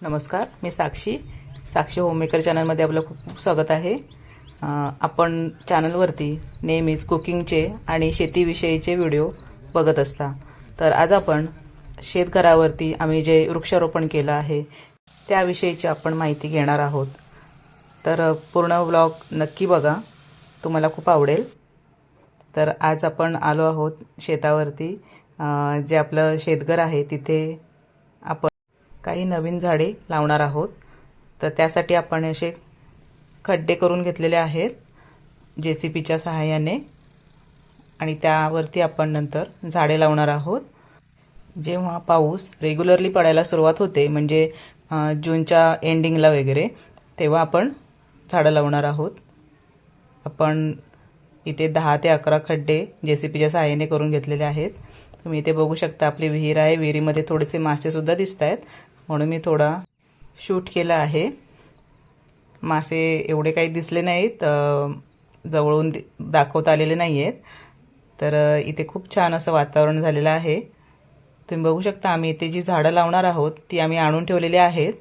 नमस्कार मी साक्षी. साक्षी होममेकर चॅनलमध्ये आपलं खूप खूप स्वागत आहे. आपण चॅनलवरती नेहमीच कुकिंगचे आणि शेतीविषयीचे व्हिडिओ बघत असता. तर आज आपण शेतघरावरती आम्ही जे वृक्षारोपण केलं आहे त्याविषयीची आपण माहिती घेणार आहोत. तर पूर्ण ब्लॉग नक्की बघा तुम्हाला खूप आवडेल. तर आज आपण आलो आहोत शेतावरती. जे आपलं शेतघर आहे तिथे आपण काही नवीन झाडे लावणार आहोत. तर त्यासाठी आपण असे खड्डे करून घेतलेले आहेत जे सी पीच्या सहाय्याने. आणि त्यावरती आपण नंतर झाडे लावणार आहोत. जेव्हा पाऊस रेग्युलरली पडायला सुरुवात होते म्हणजे जूनच्या एंडिंगला वगैरे तेव्हा आपण झाडं लावणार आहोत. आपण इथे दहा ते अकरा खड्डे जे सी पीच्या सहाय्याने करून घेतलेले आहेत. तुम्ही इथे बघू शकता आपली विहीर आहे. विहिरीमध्ये थोडेसे मासेसुद्धा दिसत आहेत म्हणून मी थोडा शूट केला आहे. मासे एवढे काही दिसले नाहीत जवळून दाखवता आलेले नाही आहेत तर इथे खूप छान असं वातावरण झालेलं आहे. तुम्ही बघू शकता आम्ही इथे जी झाडं लावणार आहोत ती आम्ही आणून ठेवलेली आहेत.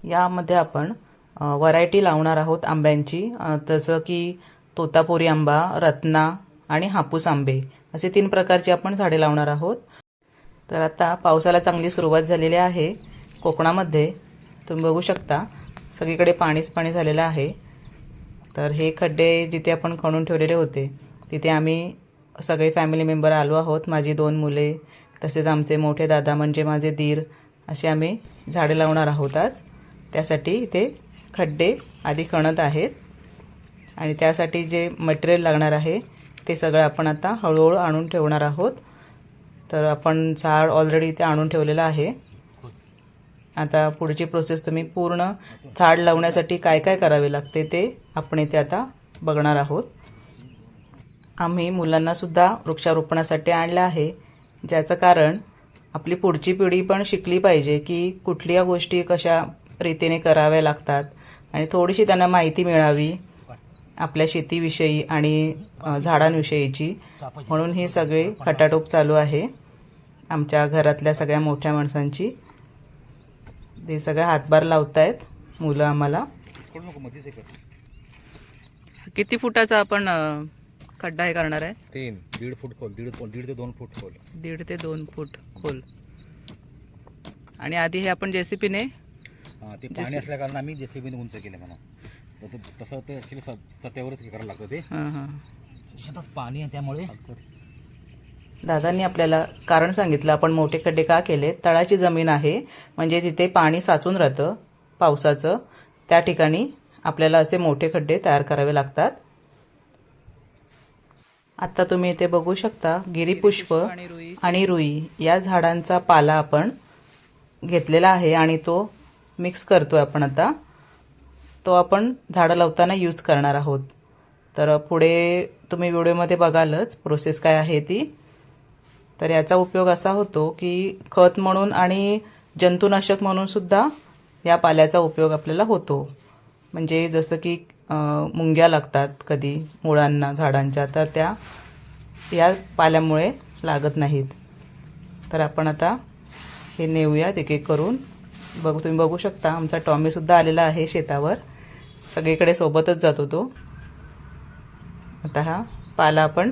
यामध्ये आपण व्हरायटी लावणार आहोत आंब्यांची. जसं की तोतापुरी आंबा रत्ना आणि हापूस आंबे. असे तीन प्रकारची आपण झाडे लावणार आहोत. तर आता पावसाला चांगली सुरुवात झालेली आहे. कोकणामध्ये तुम्ही बघू शकता. सगळीकडे पाणीच पाणी झालेलं आहे. तर हे खड्डे जिथे आपण खणून ठेवलेले होते तिथे आम्ही सगळे फॅमिली मेंबर आलो आहोत. माझी दोन मुले तसेच आमचे मोठे दादा म्हणजे माझे दीर असे आम्ही झाडे लावणार आहोत आज. त्यासाठी इथे खड्डे आधी खणत आहेत. आणि त्यासाठी जे मटेरियल लागणार आहे ते सगळं आपण आता हळूहळू आणून ठेवणार आहोत. तर आपण झाड ऑलरेडी इथे आणून ठेवलेलं आहे. आता पुढची प्रोसेस तुम्ही पूर्ण झाड लावण्यासाठी काय काय करावे लागते ते आपण इथे आता बघणार आहोत. आम्ही मुलांनासुद्धा वृक्षारोपणासाठी आणलं आहे. ज्याचं कारण आपली पुढची पिढी पण शिकली पाहिजे की कुठल्या गोष्टी कशा रीतीने कराव्या लागतात. आणि थोडीशी त्यांना माहिती मिळावी आपल्या शेतीविषयी आणि झाडांविषयीची. म्हणून ही सगळी खटाटोप चालू आहे आमच्या घरातल्या सगळ्या मोठ्या माणसांची. ते सगळे हातभार लावतायत मुलं आम्हाला. किती फुटाचा आपण खड्डा हे करणार आहे? तीन. दीड फूट खोल. दीड दीड ते दोन फूट खोल. दीड ते दोन फूट खोल. आणि आधी हे आपण जेसीपीने ते पाणी असल्या कारण आम्ही जेसीबीने उंच केले म्हणा. तर ते- तसं ते ॲक्च्युली सत्यावरच करायला लागतं ते. हां हां. शेतात पाणी आहे त्यामुळे दादांनी आपल्याला कारण सांगितलं. आपण मोठे खड्डे का केले? तळाची जमीन आहे. म्हणजे तिथे पाणी साचून राहतं पावसाचं. त्या ठिकाणी आपल्याला असे मोठे खड्डे तयार करावे लागतात. आत्ता तुम्ही इथे बघू शकता गिरीपुष्प आणि रुई या झाडांचा पाला आपण घेतलेला आहे आणि तो मिक्स करतोय आपण आता. तो आपण झाडं लावताना यूज करणार आहोत. तर पुढे तुम्ही व्हिडिओमध्ये बघालच प्रोसेस काय आहे ती. तर याचा उपयोग असा होतो की खत म्हणून आणि जंतुनाशक म्हणून सुद्धा या पाल्याचा उपयोग आपल्याला होतो. म्हणजे जसं की मुंग्या लागतात कधी मुळांना झाडांच्या तर त्या या पाल्यामुळे लागत नाहीत. तर आपण आता हे नेऊयात एक एक करून. बघ तुम्ही बघू शकता आमचा टॉमीसुद्धा आलेला आहे शेतावर. सगळीकडे सोबतच जातो तो आता हा पाला आपण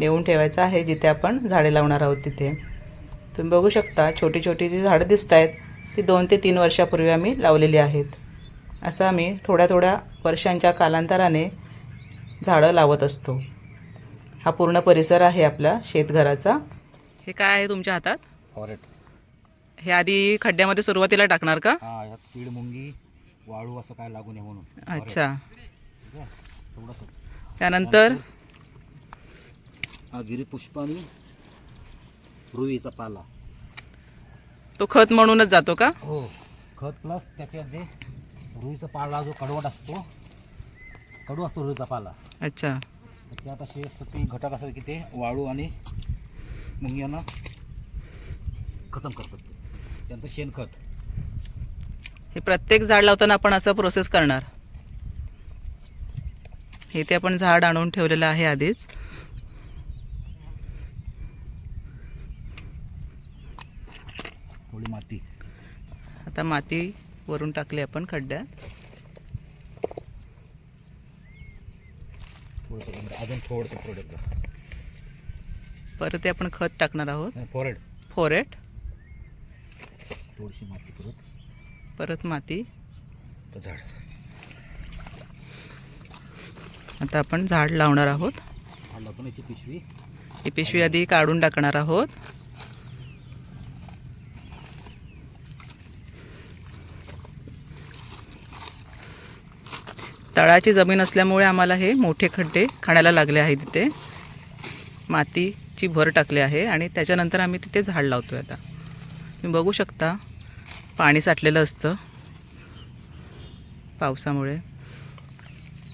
नेऊन ठेवायचा आहे जिथे आपण झाडे लावणार आहोत तिथे. तुम्ही बघू शकता छोटी छोटी जी झाडं दिसत आहेत ती दोन ते तीन वर्षापूर्वी आम्ही लावलेली आहेत. असं आम्ही थोड्या थोड्या वर्षांच्या कालांतराने झाडं लावत असतो. हा पूर्ण परिसर आहे आपला शेतघराचा. हे काय आहे तुमच्या हातात? फॉरेट. हे आधी खड्ड्यामध्ये सुरुवातीला टाकणार का? हा यात कीड मुंगी वाळू असं काय लागू नये म्हणून. अच्छा. त्यानंतर? हा गिरीपुष्प आणि रुईचा पाला. तो खत म्हणूनच जातो का? हो खत प्लस त्याच्यात जे रुईचा पाला जो कडवट असतो कडू असतो रुईचा पाला. अच्छा. त्यात असे सती घटक असतात की ते वाळू आणि मुंग्यांना खतम करतात. ते. त्यांचं शेणखत हे प्रत्येक झाड लावताना आपण असं प्रोसेस करणार. हे ते आपण झाड आणून ठेवलेलं आहे आधीच. थोडी माती. आता माती वरून टाकली आपण खड्ड्यात. थोडंसं अजून थोडंसं प्रोडक्ट परत ते आपण खत टाकणार आहोत. फॉरेड फोरेट. थोडीशी माती परत. परत माती. झाड. आता आपण झाड लावणार आहोत. याची पिशवी. ही पिशवी आधी काढून टाकणार आहोत. तळाची जमीन असल्यामुळे आम्हाला हे मोठे खड्डे खाण्याला लागले आहेत तिथे मातीची भर टाकली आहे आणि त्याच्यानंतर आम्ही तिथे झाड लावतोय आता. तुम्ही बघू शकता पाणी साठलेलं असतं पावसामुळे.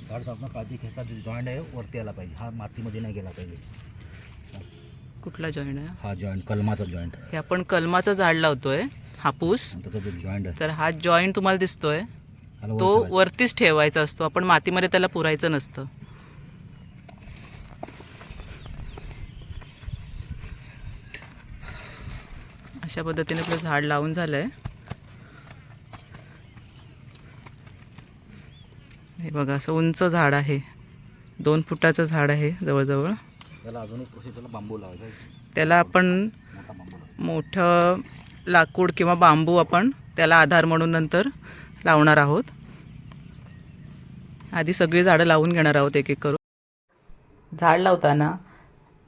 झाड लावताना काळजी घ्यायचा जो जॉईंट आहे वरती आला पाहिजे. हा मातीमध्ये नाही गेला पाहिजे. कुठला जॉईंट आहे? हा जॉईंट कलमाचा जॉईंट हे आपण कलमाचं झाड लावतोय हापूस. त्याचा जो जॉईंट आहे. तर हा जॉईंट तुम्हाला दिसतोय. तो. वरतीच ठेवायचा असतो. आपण मातीमध्ये त्याला पुरायचं नसतं. अशा पद्धतीने आपलं झाड लावून झालंय. हे बघा असं उंच झाड आहे. दोन फुटाचं झाड आहे जवळजवळ. त्याला अजून एक प्रोसेस त्याला बांबू लावायचा. त्याला आपण मोठं लाकूड किंवा बांबू आपण त्याला आधार म्हणून नंतर लावणार आहोत. आधी सगळी झाडं लावून घेणार आहोत एक एक करून. झाड लावताना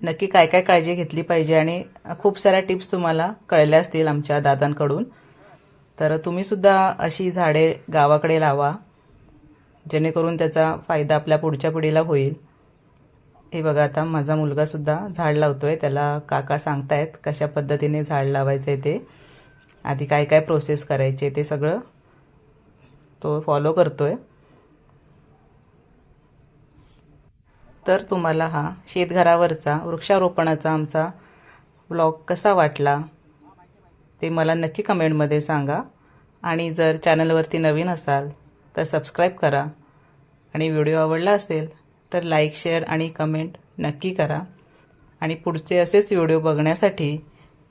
नक्की काय काय काळजी घेतली पाहिजे आणि खूप साऱ्या टिप्स तुम्हाला कळल्या असतील आमच्या दादांकडून. तर तुम्ही सुद्धा अशी झाडे गावाकडे लावा जेणेकरून त्याचा फायदा आपल्या पुढच्या पिढीला होईल. हे बघा आता माझा मुलगासुद्धा झाड लावतो आहे त्याला काका सांगतायत कशा पद्धतीने झाड लावायचं आहे ते. आधी काय काय प्रोसेस करायचे ते सगळं तो फॉलो करतो आहे तर तुम्हाला हा शेतघरावरचा वृक्षारोपणाचा आमचा ब्लॉग कसा वाटला ते मला नक्की कमेंटमध्ये सांगा. आणि जर चॅनलवरती नवीन असाल तर सबस्क्राईब करा. आणि व्हिडिओ आवडला असेल तर लाईक शेअर आणि कमेंट नक्की करा. आणि पुढचे असेच व्हिडिओ बघण्यासाठी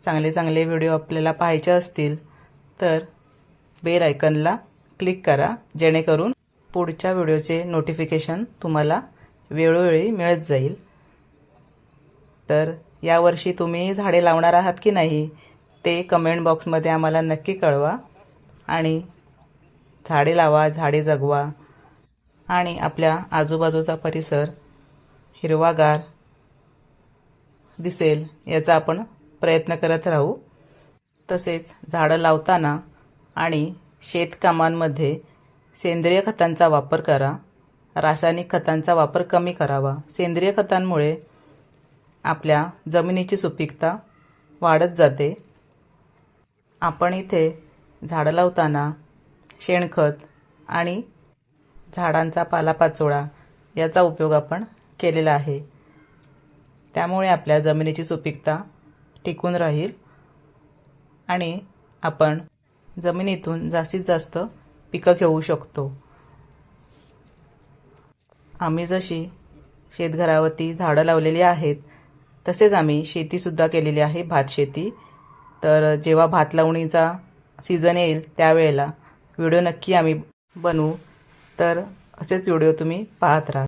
चांगले चांगले व्हिडिओ आपल्याला पाहायचे असतील तर बेल आयकनला क्लिक करा जेणेकरून पुढच्या व्हिडिओचे नोटिफिकेशन तुम्हाला वेळोवेळी मिळत जाईल. तर यावर्षी तुम्ही झाडे लावणार आहात की नाही ते कमेंट बॉक्समध्ये आम्हाला नक्की कळवा आणि झाडे लावा झाडे जगवा आणि आपल्या आजूबाजूचा परिसर हिरवागार दिसेल याचा आपण प्रयत्न करत राहू. तसेच झाडं लावताना आणि शेतकामांमध्ये सेंद्रिय खतांचा वापर करा रासायनिक खतांचा वापर कमी करावा. सेंद्रिय खतांमुळे आपल्या जमिनीची सुपीकता वाढत जाते. आपण इथे झाडं लावताना शेणखत आणि झाडांचा पालापाचोळा याचा उपयोग आपण केलेला आहे. त्यामुळे आपल्या जमिनीची सुपीकता टिकून राहील आणि आपण जमिनीतून जास्तीत जास्त पिकं घेऊ शकतो. आम्ही जशी शेतघरावरती झाडं लावलेली आहेत तसेच आम्ही शेतीसुद्धा केलेली आहे भात शेती. तर जेव्हा भात लावणीचा सीझन येईल त्यावेळेला व्हिडिओ नक्की आम्ही बनवू. तर असेच व्हिडिओ तुम्ही पाहत राहा.